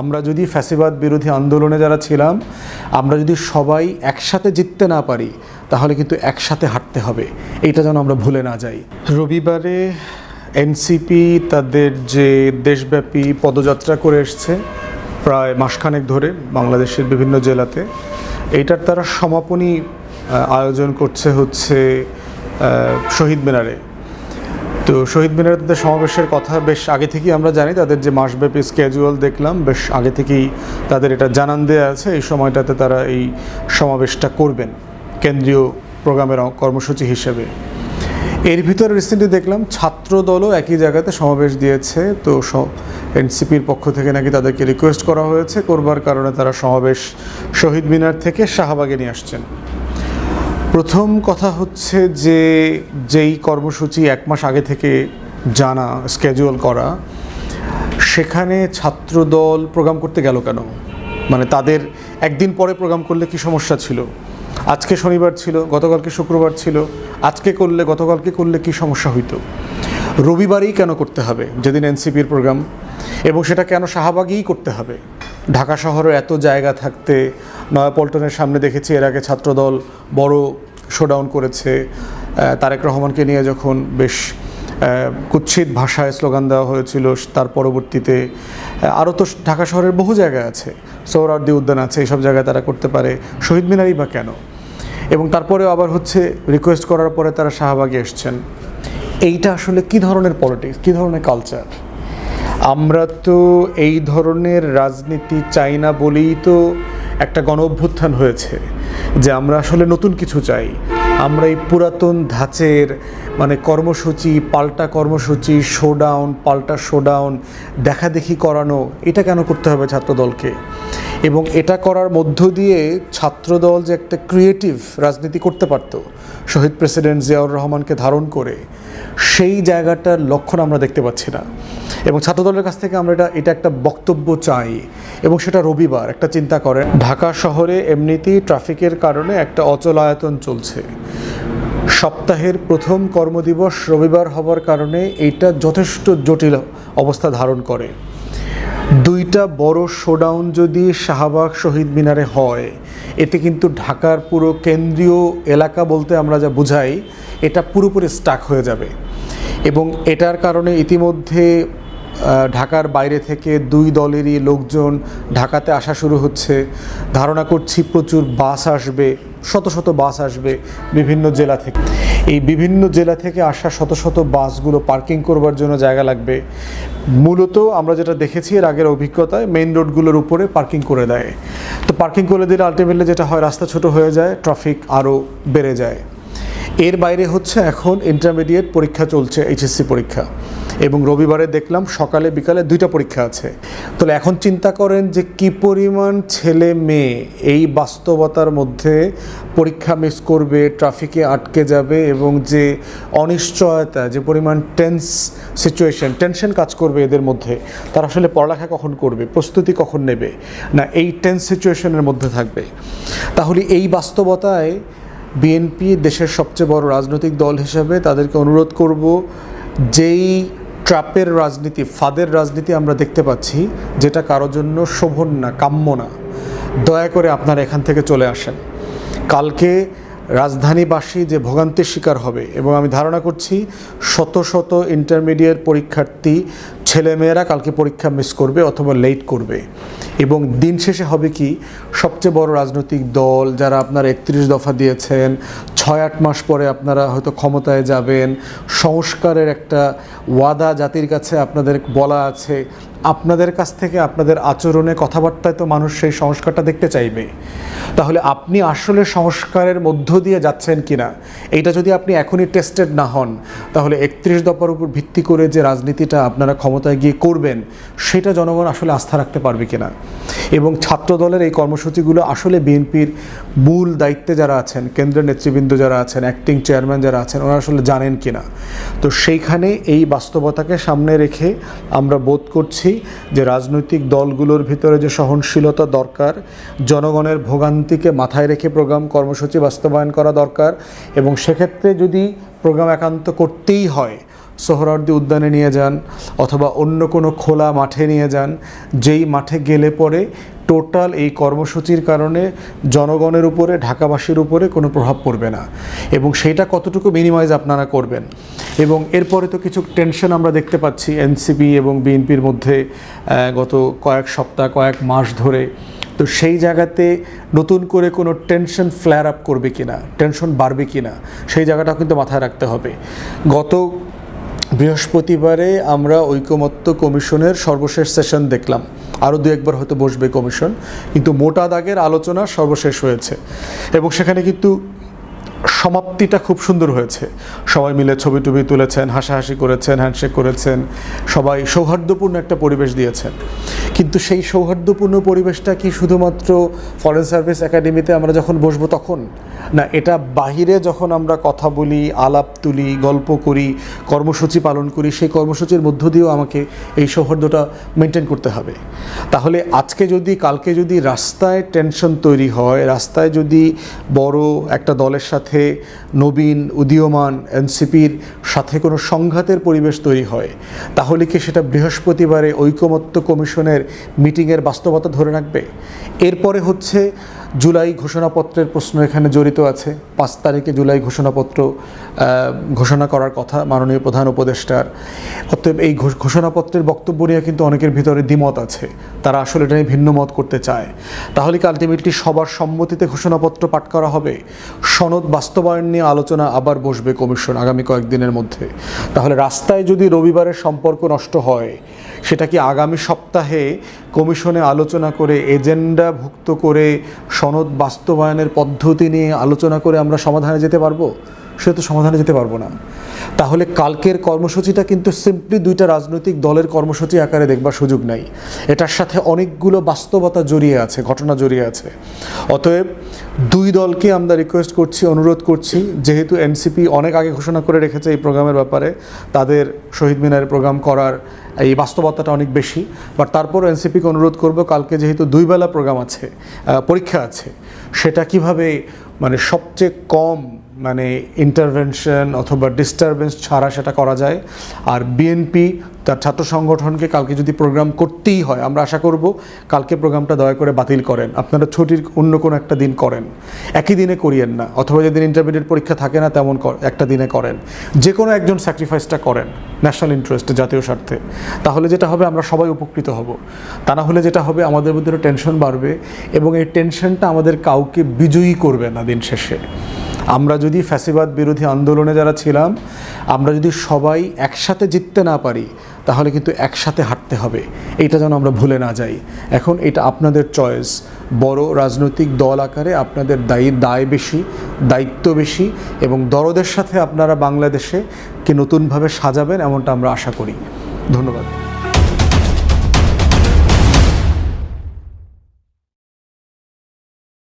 আমরা যদি ফ্যাসিবাদ বিরোধী আন্দোলনে যারা ছিলাম, আমরা যদি সবাই একসাথে জিততে না পারি, তাহলে কিন্তু একসাথে হাঁটতে হবে। এইটা যেন আমরা ভুলে না যাই। রবিবারে এনসিপি তাদের যে দেশব্যাপী পদযাত্রা করে এসছে, প্রায় মাসখানেক ধরে বাংলাদেশের বিভিন্ন জেলাতে, এইটার তারা সমাপনী আয়োজন করছে হচ্ছে শহীদ মিনারে। তো শহীদ মিনারে তাদের সমাবেশের কথা বেশ আগে থেকেই আমরা জানি, তাদের যে মাসব্যাপী স্কেজুয়াল দেখলাম, বেশ আগে থেকেই তাদের এটা জানান দেওয়া আছে, এই সময়টাতে তারা এই সমাবেশটা করবেন কেন্দ্রীয় প্রোগ্রামের কর্মসূচি হিসেবে। এর ভিতরে রিসেন্টলি দেখলাম ছাত্র দলও একই জায়গাতে সমাবেশ দিয়েছে, তো এনসিপির পক্ষ থেকে নাকি তাদেরকে রিকোয়েস্ট করা হয়েছে, করবার কারণে তারা সমাবেশ শহীদ মিনার থেকে শাহবাগে নিয়ে আসছেন। প্রথম কথা হচ্ছে যে, যেই কর্মসূচি এক মাস আগে থেকে জানা স্কেজুয়াল করা, সেখানে ছাত্রদল প্রোগ্রাম করতে গেল কেন? মানে তাদের একদিন পরে প্রোগ্রাম করলে কি সমস্যা ছিল? আজকে শনিবার ছিল, গতকালকে শুক্রবার ছিল, আজকে করলে, গতকালকে করলে কি সমস্যা হইতো? রবিবারেই কেন করতে হবে যেদিন এনসিপির প্রোগ্রাম এবং সেটা কেন শাহবাগেই করতে হবে? ঢাকা শহরের এত জায়গা থাকতে, নয়াপল্টনের সামনে দেখেছি এর আগে ছাত্রদল বড় শোডাউন করেছে। তারেক রহমানকে নিয়ে যখন বেশ কুৎসিত ভাষায় স্লোগান দেওয়া হয়েছিল, তার পরবর্তীতে আরও তো ঢাকা শহরের বহু জায়গা আছে। সৌরার্দি উদ্যান আছে, এইসব জায়গায় তারা করতে পারে। শহীদ মিনারই বা কেন? এবং তারপরেও আবার হচ্ছে রিকোয়েস্ট করার পরে তারা শাহবাগে এসছেন। এইটা আসলে কি ধরনের পলিটিক্স কি ধরনের কালচার আমরা তো এই ধরনের রাজনীতি চাই না বলেই তো একটা গণ অভ্যুত্থান হয়েছে। যে আমরা আসলে নতুন কিছু চাই। আমরা এই পুরাতন ধাঁচের মানে কর্মসূচি, পাল্টা কর্মসূচি শোডাউন পাল্টা শোডাউন দেখাদেখি করানো, এটা কেন করতে হবে ছাত্রদলকে? এবং এটা করার মধ্য দিয়ে ছাত্রদল যে একটা ক্রিয়েটিভ রাজনীতি করতে পারতো, শহীদ প্রেসিডেন্ট জিয়াউর রহমানকে ধারণ করে, সেই জায়গাটার লক্ষণ আমরা দেখতে পাচ্ছি না। এবং ছাত্রদলের কাছ থেকে আমরা এটা এটা একটা বক্তব্য চাই এবং সেটা রবিবার একটা চিন্তা করেন। ঢাকা শহরে এমনিতেই ট্রাফিকের কারণে একটা অচলায়তন চলছে। সপ্তাহের প্রথম কর্মদিবস রবিবার হবার কারণে এইটা যথেষ্ট জটিল অবস্থা ধারণ করে। দুইটা বড় শোডাউন যদি শাহবাগ শহীদ মিনারে হয়, এতে কিন্তু ঢাকার পুরো কেন্দ্রীয় এলাকা বলতে আমরা যা বুঝাই, এটা পুরোপুরি স্টাক হয়ে যাবে। এবং এটার কারণে ইতিমধ্যে ঢাকার বাইরে থেকে দুই দলেরই লোকজন ঢাকাতে আসা শুরু হচ্ছে। ধারণা করছি প্রচুর বাস আসবে, শত শত বাস আসবে বিভিন্ন জেলা থেকে। এই বিভিন্ন জেলা থেকে আসা শত শত বাসগুলো পার্কিং করবার জন্য জায়গা লাগবে। মূলত আমরা যেটা দেখেছি এর আগের অভিজ্ঞতায়, মেইন রোডগুলোর উপরে পার্কিং করে দেয়। তো পার্কিং করে দিলে আলটিমেটলি যেটা হয়, রাস্তা ছোট হয়ে যায়, ট্রাফিক আরও বেড়ে যায়। এর বাইরে হচ্ছে এখন ইন্টারমিডিয়েট পরীক্ষা চলছে এইচএসসি পরীক্ষা। এবং রবিবারে দেখলাম সকালে বিকালে দুইটা পরীক্ষা আছে। তাহলে এখন চিন্তা করেন যে কি পরিমাণ ছেলে মেয়ে এই বাস্তবতার মধ্যে পরীক্ষা মিস করবে ট্রাফিকে আটকে যাবে এবং যে অনিশ্চয়তা, যে পরিমাণ টেন্স সিচুয়েশন টেনশন কাজ করবে এদের মধ্যে, তারা আসলে পড়ালেখা কখন করবে, প্রস্তুতি কখন নেবে? না, এই টেন্স সিচুয়েশনের মধ্যে থাকবে। তাহলে এই বাস্তবতায় বিএনপি দেশের সবচেয়ে বড় রাজনৈতিক দল হিসাবে তাদেরকে অনুরোধ করব, যেই ট্রাপের রাজনীতি, ফাদের রাজনীতি আমরা দেখতে পাচ্ছি, যেটা কারোর জন্য শোভন না, কাম্য না, দয়া করে আপনার এখান থেকে চলে আসেন। কালকে রাজধানীবাসী যে ভোগান্তির শিকার হবে এবং আমি ধারণা করছি শত শত ইন্টারমিডিয়েট পরীক্ষার্থী ছেলেমেয়েরা কালকে পরীক্ষা মিস করবে অথবা লেট করবে। এবং দিন শেষে হবে কি, সবচেয়ে বড় রাজনৈতিক দল যারা আপনারা একত্রিশ দফা দিয়েছেন ছয় আট মাস পরে আপনারা হয়তো ক্ষমতায় যাবেন, সংস্কারের একটা ওয়াদা জাতির কাছে আপনাদের বলা আছে আপনাদের কাছ থেকে আপনাদের আচরণে কথাবার্তায় তো মানুষ সেই সংস্কারটা দেখতে চাইবে তাহলে আপনি আসলে সংস্কারের মধ্য দিয়ে যাচ্ছেন কিনা? এইটা যদি আপনি এখনই টেস্টেড না হন, তাহলে একত্রিশ দফার উপর ভিত্তি করে যে রাজনীতিটা আপনারা ক্ষমতায় গিয়ে করবেন, সেটা জনগণ আসলে আস্থা রাখতে পারবে কি না এবং ছাত্রদলের এই কর্মসূচিগুলো আসলে বিএনপির মূল দায়িত্বে যারা আছেন, কেন্দ্রের নেতৃবৃন্দ যারা আছেন অ্যাক্টিং চেয়ারম্যান যারা আছেন, ওনারা আসলে জানেন কি না তো সেইখানে এই বাস্তবতাকে সামনে রেখে আমরা বোধ করছি যে রাজনৈতিক দলগুলোর ভিতরে যে সহনশীলতা দরকার, জনগণের ভোগান্তিকে মাথায় রেখে প্রোগ্রাম কর্মসূচি বাস্তবায়ন করা দরকার এবং সেক্ষেত্রে যদি প্রোগ্রাম একান্ত করতেই হয়, সোহরাওয়ার্দী উদ্যানে নিয়ে যান অথবা অন্য কোনো খোলা মাঠে নিয়ে যান, যেই মাঠে গেলে পরে টোটাল এই কর্মসূচির কারণে জনগণের উপরে, ঢাকাবাসীর উপরে কোনো প্রভাব পড়বে না। এবং সেইটা কতটুকু মিনিমাইজ আপনারা করবেন। এবং এরপরে তো কিছু টেনশন আমরা দেখতে পাচ্ছি এনসিপি এবং বিএনপির মধ্যে গত কয়েক সপ্তাহ, কয়েক মাস ধরে। তো সেই জায়গাতে নতুন করে কোনো টেনশন ফ্ল্যার আপ করবে কিনা টেনশন বাড়বে কিনা, সেই জায়গাটাও কিন্তু মাথায় রাখতে হবে। গত বৃহস্পতিবারে আমরা ঐকমত্য কমিশনের সর্বশেষ সেশন দেখলাম। আরও দু একবার হয়তো বসবে কমিশন। কিন্তু মোটা দাগের আলোচনা সর্বশেষ হয়েছে। এবং সেখানে কিন্তু সমাপ্তিটা খুব সুন্দর হয়েছে। সবাই মিলে ছবি টবি তুলেছেন, হাসাহাসি করেছেন হ্যান্ডশেক করেছেন, সবাই সৌহার্দ্যপূর্ণ একটা পরিবেশ দিয়েছেন। কিন্তু সেই সৌহার্দ্যপূর্ণ পরিবেশটা কি শুধুমাত্র ফরেন সার্ভিস একাডেমিতে আমরা যখন বসবো তখন? না, এটা বাহিরে যখন আমরা কথা বলি, আলাপ তুলি, গল্প করি, কর্মসূচি পালন করি, সেই কর্মসূচির মধ্য দিয়েও আমাকে এই সৌহার্দ্যটা মেনটেন করতে হবে। তাহলে আজকে যদি, কালকে যদি রাস্তায় টেনশন তৈরি হয়, রাস্তায় যদি বড় একটা দলের সাথে নবীন, উদীয়মান, এনসিপির সাথে কোনো সংঘাতের পরিবেশ তৈরি হয়, তাহলে কি সেটা বৃহস্পতিবারে ঐকমত্য কমিশনের মিটিংয়ের বাস্তবতা ধরে রাখবে? এরপরে হচ্ছে জুলাই ঘোষণাপত্রের প্রশ্ন এখানে জড়িত আছে। পাঁচ তারিখে জুলাই ঘোষণাপত্র ঘোষণা করার কথা মাননীয় প্রধান উপদেষ্টার। অতএব এই ঘোষণাপত্রের বক্তব্য নিয়ে কিন্তু অনেকের ভিতরে দ্বিমত আছে। তারা আসলে এটা নিয়ে ভিন্ন মত করতে চায়। তাহলে কি আলটিমেটলি সবার সম্মতিতে ঘোষণাপত্র পাঠ করা হবে? সনদ বাস্তবায়ন নিয়ে আলোচনা আবার বসবে কমিশন আগামী কয়েকদিনের মধ্যে। তাহলে রাস্তায় যদি রবিবারের সম্পর্ক নষ্ট হয় সেটা কি আগামী সপ্তাহে কমিশনে আলোচনা করে এজেন্ডাভুক্ত করে সনদ বাস্তবায়নের পদ্ধতি নিয়ে আলোচনা করে আমরা সমাধানে যেতে পারব? সে তো সমাধানে যেতে পারব না। তাহলে কালকের কর্মসূচিটা কিন্তু সিম্পলি দুইটা রাজনৈতিক দলের কর্মসূচি আকারে দেখবার সুযোগ নাই। এটার সাথে অনেকগুলো বাস্তবতা জড়িয়ে আছে, ঘটনা জড়িয়ে আছে। অতএব দুই দলকে আমরা রিকোয়েস্ট করছি, অনুরোধ করছি, যেহেতু এনসিপি অনেক আগে ঘোষণা করে রেখেছে এই প্রোগ্রামের ব্যাপারে, তাদের শহীদ মিনারের প্রোগ্রাম করার এই বাস্তবতাটা অনেক বেশি। বাট তারপর এনসিপিকে অনুরোধ করব, কালকে যেহেতু দুই বেলা প্রোগ্রাম আছে পরীক্ষা আছে, সেটা কীভাবে মানে সবচেয়ে কম মানে ইন্টারভেনশন অথবা ডিস্টারবেন্স ছাড়া সেটা করা যায়। আর বিএনপি তার ছাত্র সংগঠনকে কালকে যদি প্রোগ্রাম করতেই হয়, আমরা আশা করব কালকে প্রোগ্রামটা দয়া করে বাতিল করেন। আপনারা ছুটির অন্য কোনো একটা দিন করেন। একই দিনে করিয়েন না, অথবা যেদিন ইন্টারমিডিয়েট পরীক্ষা থাকে না, তেমন একটা দিনে করেন। যে কোনো একজন স্যাক্রিফাইসটা করেন ন্যাশনাল ইন্টারেস্টে জাতীয় স্বার্থে। তাহলে যেটা হবে, আমরা সবাই উপকৃত হব। তা না হলে যেটা হবে, আমাদের মধ্যে টেনশন বাড়বে এবং এই টেনশনটা আমাদের কাউকে বিজয়ী করবে না দিন শেষে। আমরা যদি ফ্যাসিবাদ বিরোধী আন্দোলনে যারা ছিলাম, আমরা যদি সবাই একসাথে জিততে না পারি, তাহলে কিন্তু একসাথে হাঁটতে হবে। এইটা যেন আমরা ভুলে না যাই। এখন এটা আপনাদের চয়েস বড় রাজনৈতিক দল আকারে আপনাদের দায়ী, দায় বেশি, দায়িত্ব বেশি, এবং দরদের সাথে আপনারা বাংলাদেশে কি নতুনভাবে সাজাবেন, এমনটা আমরা আশা করি। ধন্যবাদ।